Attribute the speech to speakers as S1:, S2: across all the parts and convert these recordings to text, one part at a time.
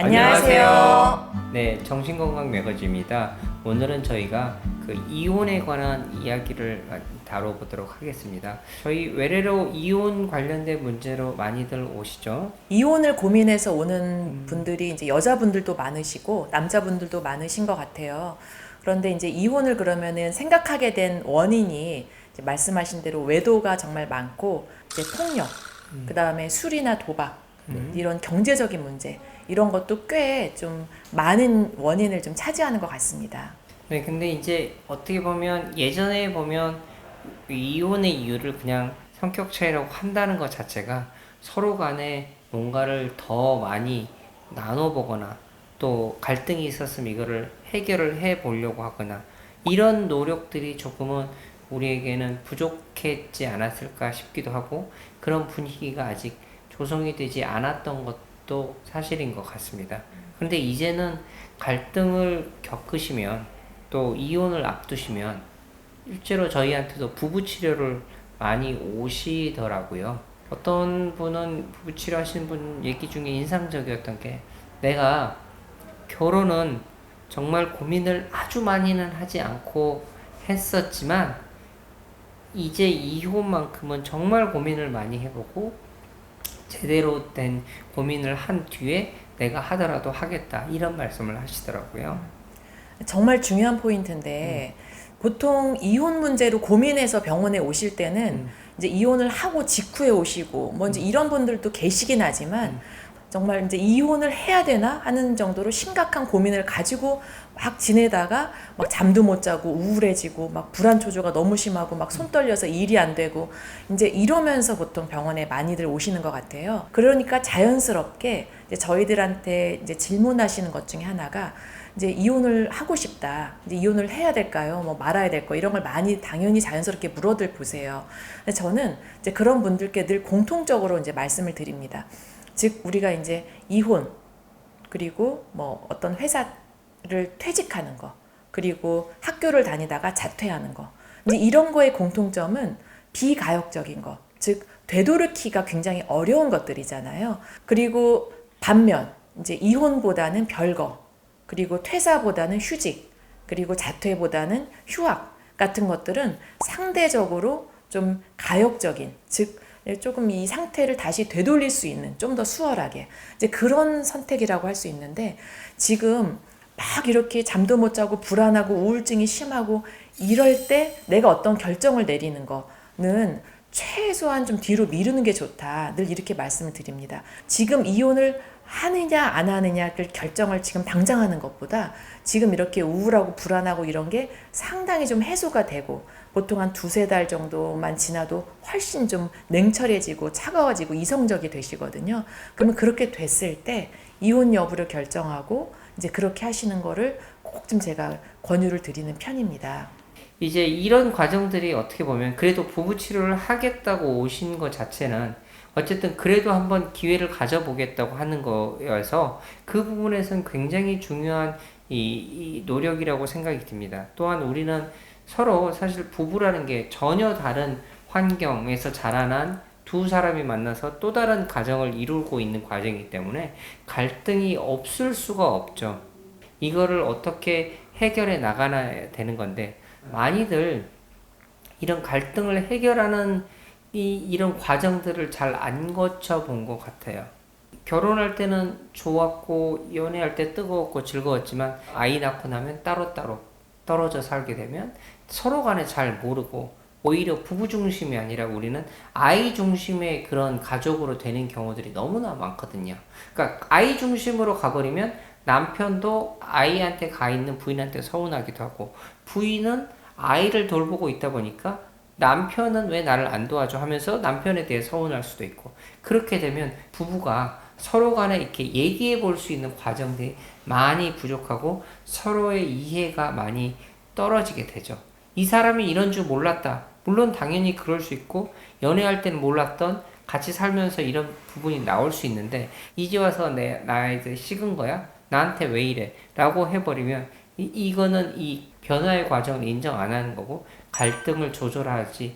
S1: 안녕하세요.
S2: 네, 정신건강 매거진입니다. 오늘은 저희가 그 이혼에 관한 이야기를 다뤄보도록 하겠습니다. 저희 외래로 이혼 관련된 문제로 많이들 오시죠?
S1: 이혼을 고민해서 오는 분들이 이제 여자분들도 많으시고 남자분들도 많으신 것 같아요. 그런데 이제 이혼을 그러면은 생각하게 된 원인이 이제 말씀하신 대로 외도가 정말 많고 이제 폭력, 그 다음에 술이나 도박 이런 경제적인 문제 이런 것도 꽤 좀 많은 원인을 좀 차지하는 것 같습니다.
S2: 네, 근데 이제 어떻게 보면 예전에 보면 이혼의 이유를 그냥 성격 차이라고 한다는 것 자체가 서로 간에 뭔가를 더 많이 나눠보거나 또 갈등이 있었으면 이거를 해결을 해 보려고 하거나 이런 노력들이 조금은 우리에게는 부족했지 않았을까 싶기도 하고 그런 분위기가 아직 조성이 되지 않았던 것 도 사실인 것 같습니다. 그런데 이제는 갈등을 겪으시면 또 이혼을 앞두시면 실제로 저희한테도 부부 치료를 많이 오시더라고요. 어떤 분은 부부 치료 하시는 분 얘기 중에 인상적이었던 게 내가 결혼은 정말 고민을 아주 많이는 하지 않고 했었지만 이제 이혼만큼은 정말 고민을 많이 해보고 제대로 된 고민을 한 뒤에 내가 하더라도 하겠다 이런 말씀을 하시더라고요.
S1: 정말 중요한 포인트인데 보통 이혼 문제로 고민해서 병원에 오실 때는
S2: 음.
S1: 이제 이혼을 하고 직후에 오시고 뭐 이제 이런 분들도 계시긴 하지만
S2: 음.
S1: 정말 이제 이혼을 해야 되나 하는 정도로 심각한 고민을 가지고 막 지내다가 막 잠도 못 자고 우울해지고 막 불안 초조가 너무 심하고 막 손 떨려서 일이 안 되고 이제 이러면서 보통 병원에 많이들 오시는 것 같아요. 그러니까 자연스럽게 이제 저희들한테 이제 질문하시는 것 중에 하나가 이제 이혼을 하고 싶다. 이제 이혼을 해야 될까요? 뭐 말아야 될거 이런 걸 많이 당연히 자연스럽게 물어들 보세요. 저는 이제 그런 분들께 늘 공통적으로 이제 말씀을 드립니다. 즉 우리가 이제 이혼 그리고 뭐 어떤 회사를 퇴직하는 거 그리고 학교를 다니다가 자퇴하는 거 이제 이런 거의 공통점은 비가역적인 거, 즉 되돌이키가 굉장히 어려운 것들이잖아요. 그리고 반면 이제 이혼보다는 별거, 그리고 퇴사보다는 휴직, 그리고 자퇴보다는 휴학 같은 것들은 상대적으로 좀 가역적인, 즉 조금 이 상태를 다시 되돌릴 수 있는 좀 더 수월하게 이제 그런 선택이라고 할 수 있는데 지금 막 이렇게 잠도 못 자고 불안하고 우울증이 심하고 이럴 때 내가 어떤 결정을 내리는 거는 최소한 좀 뒤로 미루는 게 좋다. 늘 이렇게 말씀을 드립니다. 지금 이혼을 하느냐 안 하느냐를 결정을 지금 당장 하는 것보다 지금 이렇게 우울하고 불안하고 이런 게 상당히 좀 해소가 되고 보통 한 두세 달 정도만 지나도 훨씬 좀 냉철해지고 차가워지고 이성적이 되시거든요. 그러면 그렇게 됐을 때 이혼 여부를 결정하고 이제 그렇게 하시는 거를 꼭 좀 제가 권유를 드리는 편입니다.
S2: 이제 이런 과정들이 어떻게 보면 그래도 부부 치료를 하겠다고 오신 것 자체는 어쨌든 그래도 한번 기회를 가져보겠다고 하는 거여서 그 부분에서는 굉장히 중요한 이, 이 노력이라고 생각이 듭니다. 또한 우리는 서로 사실 부부라는 게 전혀 다른 환경에서 자라난 두 사람이 만나서 또 다른 가정을 이루고 있는 과정이기 때문에 갈등이 없을 수가 없죠. 이거를 어떻게 해결해 나가야 되는 건데 많이들 이런 갈등을 해결하는 이, 이런 과정들을 잘 안 거쳐 본 것 같아요. 결혼할 때는 좋았고, 연애할 때 뜨거웠고 즐거웠지만, 아이 낳고 나면 따로따로 떨어져 살게 되면 서로 간에 잘 모르고, 오히려 부부 중심이 아니라 우리는 아이 중심의 그런 가족으로 되는 경우들이 너무나 많거든요. 그러니까 아이 중심으로 가버리면 남편도 아이한테 가 있는 부인한테 서운하기도 하고, 부인은 아이를 돌보고 있다 보니까 남편은 왜 나를 안 도와줘 하면서 남편에 대해 서운할 수도 있고 그렇게 되면 부부가 서로 간에 이렇게 얘기해 볼 수 있는 과정들이 많이 부족하고 서로의 이해가 많이 떨어지게 되죠. 이 사람이 이런 줄 몰랐다. 물론 당연히 그럴 수 있고 연애할 때는 몰랐던 같이 살면서 이런 부분이 나올 수 있는데 이제 와서 내 나이들 식은 거야? 나한테 왜 이래? 라고 해버리면 이, 이거는 이 변화의 과정을 인정 안 하는 거고 갈등을 조절하지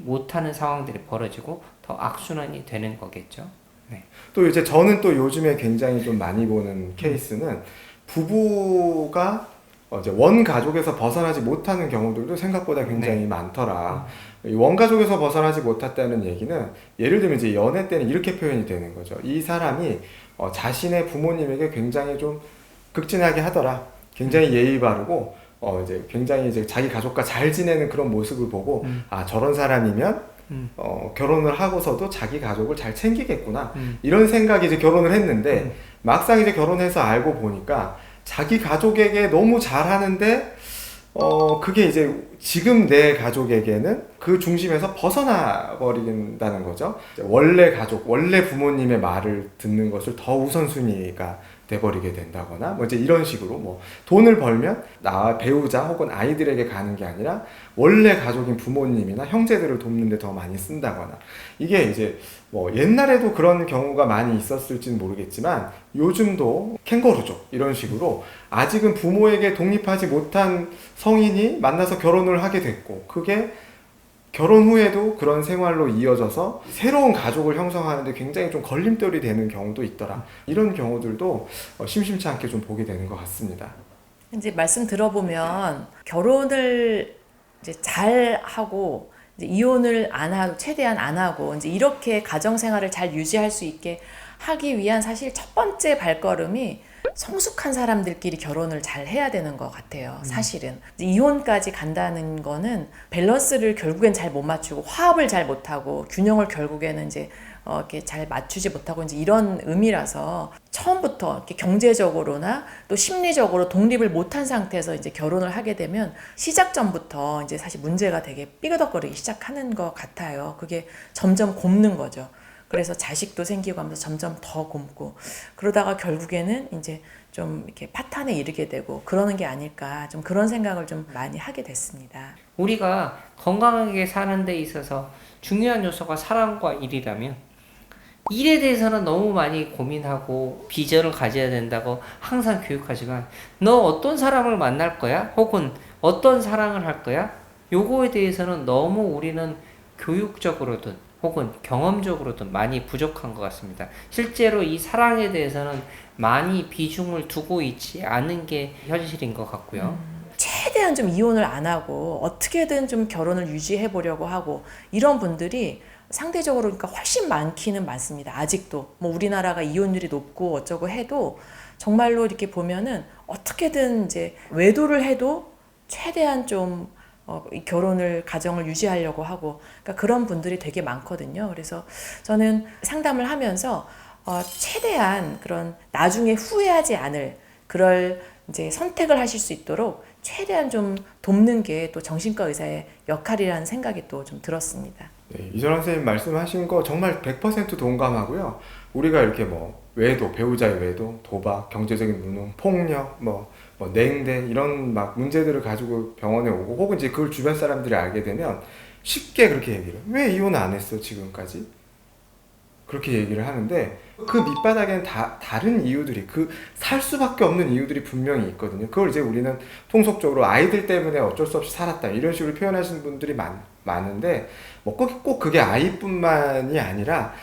S2: 못하는 상황들이 벌어지고 더 악순환이 되는 거겠죠. 네.
S3: 또 이제 저는 또 요즘에 굉장히 좀 많이 보는 케이스는 부부가 어, 이제 원 가족에서 벗어나지 못하는 경우들도 생각보다 굉장히
S2: 네.
S3: 많더라. 이 원가족에서 벗어나지 못했다는 얘기는 예를 들면 이제 연애 때는 이렇게 표현이 되는 거죠. 이 사람이 어, 자신의 부모님에게 굉장히 좀 극진하게 하더라. 굉장히 예의 바르고 어, 이제 굉장히 이제 자기 가족과 잘 지내는 그런 모습을 보고
S2: 음.
S3: 아 저런 사람이면
S2: 음.
S3: 어, 결혼을 하고서도 자기 가족을 잘 챙기겠구나
S2: 음.
S3: 이런 생각이 이제 결혼을 했는데
S2: 음.
S3: 막상 이제 결혼해서 알고 보니까 자기 가족에게 너무 잘하는데 어 그게 이제 지금 내 가족에게는 그 중심에서 벗어나 버린다는 거죠. 원래 가족, 원래 부모님의 말을 듣는 것을 더 우선순위가 돼버리게 된다거나 뭐 이제 이런 식으로 뭐 돈을 벌면 나 배우자 혹은 아이들에게 가는 게 아니라 원래 가족인 부모님이나 형제들을 돕는데 더 많이 쓴다거나 이게 이제 뭐 옛날에도 그런 경우가 많이 있었을지는 모르겠지만 요즘도 캥거루족 이런 식으로 아직은 부모에게 독립하지 못한 성인이 만나서 결혼을 하게 됐고 그게 결혼 후에도 그런 생활로 이어져서 새로운 가족을 형성하는데 굉장히 좀 걸림돌이 되는 경우도 있더라. 이런 경우들도 어, 심심치 않게 좀 보게 되는 것 같습니다.
S1: 이제 말씀 들어보면 결혼을 이제 잘 하고 이제 이혼을 안 하고 최대한 안 하고 이제 이렇게 가정 생활을 잘 유지할 수 있게 하기 위한 사실 첫 번째 발걸음이 성숙한 사람들끼리 결혼을 잘 해야 되는 것 같아요. 사실은 이제 이혼까지 간다는 거는 밸런스를 결국엔 잘 못 맞추고 화합을 잘 못하고 균형을 결국에는 이제 어, 이렇게 잘 맞추지 못하고 이제 이런 의미라서 처음부터 이렇게 경제적으로나 또 심리적으로 독립을 못한 상태에서 이제 결혼을 하게 되면 시작 전부터 이제 사실 문제가 되게 삐그덕거리기 시작하는 것 같아요. 그게 점점 굼는 거죠. 그래서 자식도 생기고 하면서 점점 더 굼고 그러다가 결국에는 이제 좀 이렇게 파탄에 이르게 되고 그러는 게 아닐까 좀 그런 생각을 좀 많이 하게 됐습니다.
S2: 우리가 건강하게 사는 데 있어서 중요한 요소가 사랑과 일이라면 일에 대해서는 너무 많이 고민하고 비전을 가져야 된다고 항상 교육하지만 너 어떤 사람을 만날 거야? 혹은 어떤 사랑을 할 거야? 요거에 대해서는 너무 우리는 교육적으로든 혹은 경험적으로든 많이 부족한 것 같습니다. 실제로 이 사랑에 대해서는 많이 비중을 두고 있지 않은 게 현실인 것 같고요.
S1: 최대한 좀 이혼을 안 하고 어떻게든 좀 결혼을 유지해 보려고 하고 이런 분들이 상대적으로 그러니까 훨씬 많기는 많습니다. 아직도 뭐 우리나라가 이혼율이 높고 어쩌고 해도 정말로 이렇게 보면은 어떻게든 이제 외도를 해도 최대한 좀 어, 이 결혼을 가정을 유지하려고 하고 그러니까 그런 분들이 되게 많거든요. 그래서 저는 상담을 하면서 어, 최대한 그런 나중에 후회하지 않을 그럴 이제 선택을 하실 수 있도록 최대한 좀 돕는 게 또 정신과 의사의 역할이라는 생각이 또 좀 들었습니다.
S3: 네, 이전환 선생님 말씀하신 거 정말 100% 동감하고요. 우리가 이렇게 뭐 외도, 배우자의 외도, 도박, 경제적인 무능, 폭력, 뭐, 뭐 냉대 이런 막 문제들을 가지고 병원에 오고 혹은 이제 그걸 주변 사람들이 알게 되면 쉽게 그렇게 얘기를 왜 이혼 안 했어 지금까지? 그렇게 얘기를 하는데 그 밑바닥에는 다 다른 이유들이 그 살 수밖에 없는 이유들이 분명히 있거든요. 그걸 이제 우리는 통속적으로 아이들 때문에 어쩔 수 없이 살았다 이런 식으로 표현하시는 분들이 많, 많은데 뭐꼭 꼭 그게 아이뿐만이 아니라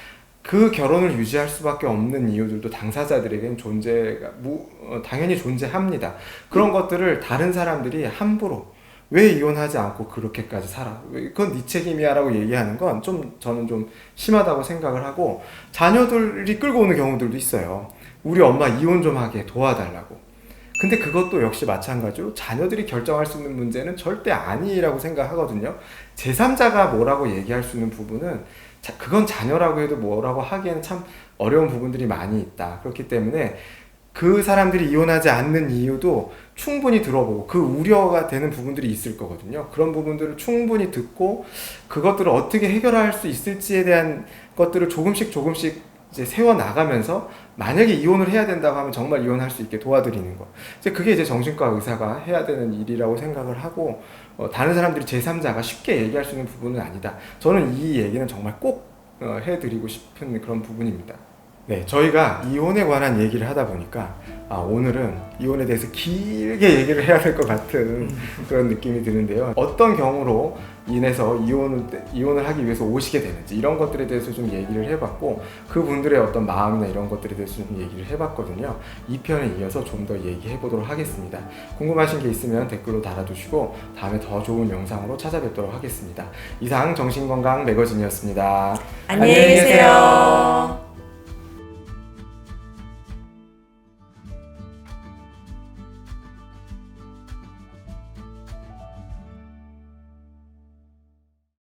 S3: 그 결혼을 유지할 수밖에 없는 이유들도 당사자들에게는 존재가 무, 어, 당연히 존재합니다. 그런 것들을 다른 사람들이 함부로 왜 이혼하지 않고 그렇게까지 살아? 왜 그건 네 책임이야라고 얘기하는 건 좀 저는 좀 심하다고 생각을 하고 자녀들이 끌고 오는 경우들도 있어요. 우리 엄마 이혼 좀 하게 도와달라고. 근데 그것도 역시 마찬가지로 자녀들이 결정할 수 있는 문제는 절대 아니라고 생각하거든요. 제3자가 뭐라고 얘기할 수 있는 부분은 자, 그건 자녀라고 해도 뭐라고 하기에는 참 어려운 부분들이 많이 있다. 그렇기 때문에 그 사람들이 이혼하지 않는 이유도 충분히 들어보고 그 우려가 되는 부분들이 있을 거거든요. 그런 부분들을 충분히 듣고 그것들을 어떻게 해결할 수 있을지에 대한 것들을 조금씩 조금씩 이제 세워 나가면서 만약에 이혼을 해야 된다고 하면 정말 이혼할 수 있게 도와드리는 거. 이제 그게 이제 정신과 의사가 해야 되는 일이라고 생각을 하고 어, 다른 사람들이 제3자가 쉽게 얘기할 수 있는 부분은 아니다. 저는 이 얘기는 정말 꼭 어, 해드리고 싶은 그런 부분입니다. 네, 저희가 이혼에 관한 얘기를 하다 보니까 아, 오늘은 이혼에 대해서 길게 얘기를 해야 될 것 같은 그런 느낌이 드는데요. 어떤 경우로 인해서 이혼을, 이혼을 하기 위해서 오시게 되는지 이런 것들에 대해서 좀 얘기를 해봤고 그분들의 어떤 마음이나 이런 것들에 대해서 좀 얘기를 해봤거든요. 이 편에 이어서 좀 더 얘기해 보도록 하겠습니다. 궁금하신 게 있으면 댓글로 달아주시고 다음에 더 좋은 영상으로 찾아뵙도록 하겠습니다. 이상 정신건강 매거진이었습니다.
S1: 안녕히 계세요.